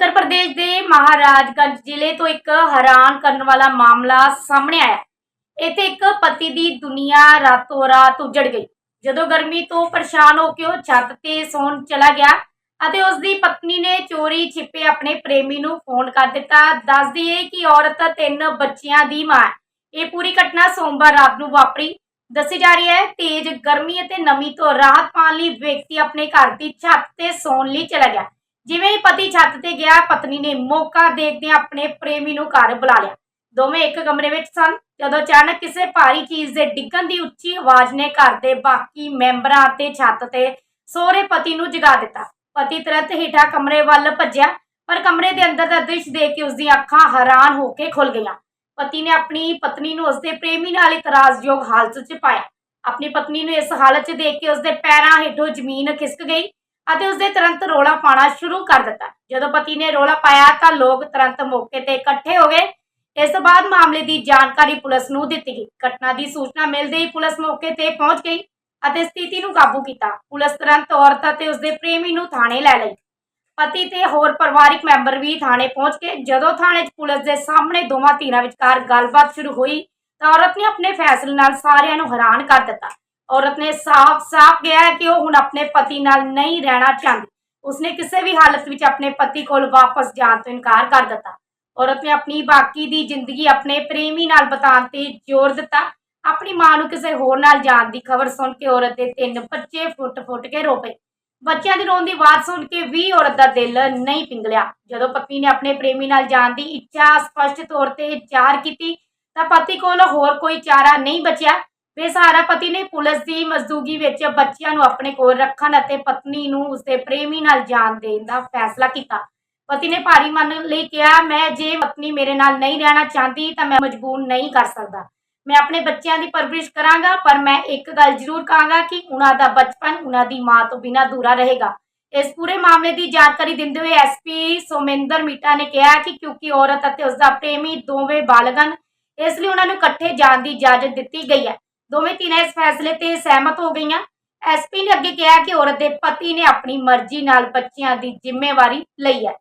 ਉੱਤਰ ਪ੍ਰਦੇਸ਼ ਦੇ ਮਹਾਰਾਜਗੰਜ ਜ਼ਿਲ੍ਹੇ ਤੋਂ ਇੱਕ ਹੈਰਾਨ ਕਰਨ ਵਾਲਾ ਮਾਮਲਾ ਸਾਹਮਣੇ ਆਇਆ। ਇੱਥੇ ਇੱਕ ਪਤੀ ਦੀ ਦੁਨੀਆ ਰਾਤੋਂ ਰਾਤ ਉਜੜ ਗਈ। ਜਦੋਂ ਗਰਮੀ ਤੋਂ ਪਰੇਸ਼ਾਨ ਹੋ ਕੇ ਉਹ ਛੱਤ ਤੇ ਸੌਣ ਚਲਾ ਗਿਆ ਅਤੇ ਉਸ ਦੀ ਪਤਨੀ ਨੇ ਚੋਰੀ ਛਿਪੇ ਆਪਣੇ ਪ੍ਰੇਮੀ ਨੂੰ ਫੋਨ ਕਰ ਦਿੱਤਾ, ਦੱਸਦੀ ਹੈ ਕਿ ਔਰਤ ਤਿੰਨ ਬੱਚਿਆਂ ਦੀ ਮਾਂ ਇਹ ਪੂਰੀ ਘਟਨਾ ਸੋਮਵਾਰ ਰਾਤ ਨੂੰ ਵਾਪਰੀ। ਦੱਸੀ ਜਾ ਰਹੀ ਹੈ, ਤੇਜ਼ ਗਰਮੀ ਅਤੇ ਨਮੀ ਤੋਂ ਰਾਹਤ ਪਾਉਣ ਲਈ ਵਿਅਕਤੀ ਆਪਣੇ ਘਰ ਦੀ ਛੱਤ ਤੇ ਸੌਣ ਲਈ ਚਲਾ ਗਿਆ। ਜਿਵੇਂ ਹੀ ਪਤੀ ਛੱਤ ਤੇ ਗਿਆ, ਪਤਨੀ ਨੇ ਮੌਕਾ ਦੇਖਦਿਆਂ ਆਪਣੇ ਪ੍ਰੇਮੀ ਨੂੰ ਘਰ ਬੁਲਾ ਲਿਆ। ਦੋਵੇਂ ਇੱਕ ਕਮਰੇ ਵਿੱਚ ਸਨ। ਜਦੋਂ ਅਚਾਨਕ ਕਿਸੇ ਭਾਰੀ ਚੀਜ਼ ਦੇ ਡਿੱਗਣ ਦੀ ਉੱਚੀ ਆਵਾਜ਼ ਨੇ ਘਰ ਦੇ ਬਾਕੀ ਮੈਂਬਰਾਂ ਅਤੇ ਛੱਤ ਤੇ ਸਹੁਰੇ ਪਤੀ ਨੂੰ ਜਗਾ ਦਿੱਤਾ। ਪਤੀ ਤੁਰੰਤ ਹੇਠਾਂ ਕਮਰੇ ਵੱਲ ਭੱਜਿਆ, ਪਰ ਕਮਰੇ ਦੇ ਅੰਦਰ ਦਾ ਦ੍ਰਿਸ਼ ਦੇਖ ਕੇ ਉਸਦੀਆਂ ਅੱਖਾਂ ਹੈਰਾਨ ਹੋ ਕੇ ਖੁੱਲ ਗਈਆਂ। ਪਤੀ ਨੇ ਆਪਣੀ ਪਤਨੀ ਨੂੰ ਉਸਦੇ ਪ੍ਰੇਮੀ ਨਾਲ ਇਤਰਾਜ਼ਯੋਗ ਹਾਲਤ 'ਚ ਪਾਇਆ। ਆਪਣੀ ਪਤਨੀ ਨੂੰ ਇਸ ਹਾਲਤ 'ਚ ਦੇਖ ਕੇ ਉਸਦੇ ਪੈਰਾਂ ਹੇਠੋਂ ਜ਼ਮੀਨ ਖਿਸਕ ਗਈ। ਅਤੇ ਉਸਦੇ ਤੁਰੰਤ ਰੋਲਾ ਪਾਉਣਾ ਸ਼ੁਰੂ ਕਰ ਦਿੱਤਾ। ਜਦੋਂ ਪਤੀ ਨੇ ਰੋਲਾ ਪਾਇਆ ਤਾਂ ਲੋਕ ਤੁਰੰਤ ਮੌਕੇ ਤੇ ਇਕੱਠੇ ਹੋ ਗਏ। ਇਸ ਤੋਂ ਬਾਅਦ ਮਾਮਲੇ ਦੀ ਜਾਣਕਾਰੀ ਪੁਲਿਸ ਨੂੰ ਦਿੱਤੀ ਗਈ। ਘਟਨਾ ਦੀ ਸੂਚਨਾ ਮਿਲਦੇ ਹੀ ਪੁਲਿਸ ਮੌਕੇ ਤੇ ਪਹੁੰਚ ਗਈ ਅਤੇ ਸਥਿਤੀ ਨੂੰ ਕਾਬੂ ਕੀਤਾ। ਪੁਲਿਸ ਤੁਰੰਤ ਔਰਤ ਅਤੇ ਉਸਦੇ ਪ੍ਰੇਮੀ ਨੂੰ ਥਾਣੇ ਲੈ ਲਈ। ਪਤੀ ਤੇ ਹੋਰ ਪਰਿਵਾਰਿਕ ਮੈਂਬਰ ਵੀ ਥਾਣੇ ਪਹੁੰਚ ਕੇ ਜਦੋਂ ਥਾਣੇ 'ਚ ਪੁਲਿਸ ਦੇ ਸਾਹਮਣੇ ਦੋਵਾਂ ਧਿਰਾਂ ਵਿਚਕਾਰ ਗੱਲਬਾਤ ਸ਼ੁਰੂ ਹੋਈ ਤਾਂ ਔਰਤ ਨੇ ਆਪਣੇ ਫੈਸਲੇ ਨਾਲ ਸਾਰਿਆਂ ਨੂੰ ਹੈਰਾਨ ਕਰ ਦਿੱਤਾ। ਔਰਤ ਨੇ ਸਾਫ਼-ਸਾਫ਼ ਕਿਹਾ ਹੈ ਕਿ ਉਹ ਹੁਣ ਆਪਣੇ ਪਤੀ ਨਾਲ ਨਹੀਂ ਰਹਿਣਾ ਚਾਹੁੰਦੀ। ਉਸਨੇ ਕਿਸੇ ਵੀ ਹਾਲਤ ਵਿੱਚ ਆਪਣੇ ਪਤੀ ਕੋਲ ਵਾਪਸ ਜਾਣ ਤੋਂ ਇਨਕਾਰ ਕਰ ਦਿੱਤਾ। ਔਰਤ ਨੇ ਆਪਣੀ ਬਾਕੀ ਦੀ ਜ਼ਿੰਦਗੀ ਆਪਣੇ ਪ੍ਰੇਮੀ ਨਾਲ ਬਿਤਾਉਣ ਤੇ ਜ਼ੋਰ ਦਿੱਤਾ। ਆਪਣੀ ਮਾਂ ਨੂੰ ਕਿਸੇ ਹੋਰ ਨਾਲ ਜਾਣ ਦੀ ਖਬਰ ਸੁਣ ਕੇ ਔਰਤ ਦੇ ਤਿੰਨ ਬੱਚੇ ਫੁੱਟ-ਫੁੱਟ ਕੇ ਰੋ ਪਏ। ਬੱਚਿਆਂ ਦੀ ਰੋਣ ਦੀ ਆਵਾਜ਼ ਸੁਣ ਕੇ ਵੀ ਔਰਤ ਦਾ ਦਿਲ ਨਹੀਂ ਪਿੰਗਲਿਆ ਜਦੋਂ ਪਤਨੀ ਨੇ ਆਪਣੇ ਪ੍ਰੇਮੀ ਨਾਲ ਜਾਣ ਦੀ ਇੱਛਾ ਸਪਸ਼ਟ ਤੌਰ ਤੇ ਜ਼ਾਹਰ ਕੀਤੀ, ਤਾਂ ਪਤੀ ਕੋਲ ਹੋਰ ਕੋਈ ਚਾਰਾ ਨਹੀਂ ਬਚਿਆ। ਬੇਸਹਾਰਾ ਪਤੀ ਨੇ ਪੁਲਿਸ ਦੀ ਮਜ਼ਦੂਗੀ ਵਿੱਚ ਬੱਚਿਆਂ ਨੂੰ ਆਪਣੇ ਕੋਲ ਰੱਖਣ ਅਤੇ ਪਤਨੀ ਨੂੰ ਉਸਦੇ ਪ੍ਰੇਮੀ ਨਾਲ ਜਾਣ ਦੇਣ ਦਾ ਫੈਸਲਾ ਕੀਤਾ। ਪਤੀ ਨੇ ਭਾਰੀ ਮਨ ਲਈ ਕਿਹਾ, ਮੈਂ ਜੇ ਪਤਨੀ ਮੇਰੇ ਨਾਲ ਨਹੀਂ ਰਹਿਣਾ ਚਾਹੁੰਦੀ ਤਾਂ ਮੈਂ ਮਜਬੂਰ ਨਹੀਂ ਕਰ ਸਕਦਾ। ਮੈਂ ਆਪਣੇ ਬੱਚਿਆਂ ਦੀ ਪਰਵਰਿਸ਼ ਕਰਾਂਗਾ, ਪਰ ਮੈਂ ਇੱਕ ਗੱਲ ਜ਼ਰੂਰ ਕਹਾਂਗਾ ਕਿ ਉਹਨਾਂ ਦਾ ਬਚਪਨ ਉਹਨਾਂ ਦੀ ਮਾਂ ਤੋਂ ਬਿਨਾਂ ਦੂਰਾ ਰਹੇਗਾ। ਇਸ ਪੂਰੇ ਮਾਮਲੇ ਦੀ ਜਾਣਕਾਰੀ ਦਿੰਦੇ ਹੋਏ ਐਸਪੀ ਸੋਮਿੰਦਰ ਮੀਟਾ ਨੇ ਕਿਹਾ ਕਿ ਕਿਉਂਕਿ ਔਰਤ ਅਤੇ ਉਸ ਦਾ ਪ੍ਰੇਮੀ ਦੋਵੇਂ ਬਾਲਗ ਹਨ ਇਸ ਲਈ ਉਹਨਾਂ ਨੂੰ ਇਕੱਠੇ ਜਾਣ ਦੀ ਇਜਾਜ਼ਤ ਦਿੱਤੀ ਗਈ ਹੈ। ਦੋਵੇਂ ਧਿਰਾਂ ਇਸ ਫੈਸਲੇ ਤੇ ਸਹਿਮਤ ਹੋ ਗਈਆਂ। ਐਸਪੀ ਨੇ ਅੱਗੇ ਕਿਹਾ ਕਿ ਔਰਤ ਦੇ ਪਤੀ ਨੇ ਆਪਣੀ ਮਰਜ਼ੀ ਨਾਲ ਬੱਚਿਆਂ ਦੀ ਜ਼ਿੰਮੇਵਾਰੀ ਲਈ ਹੈ।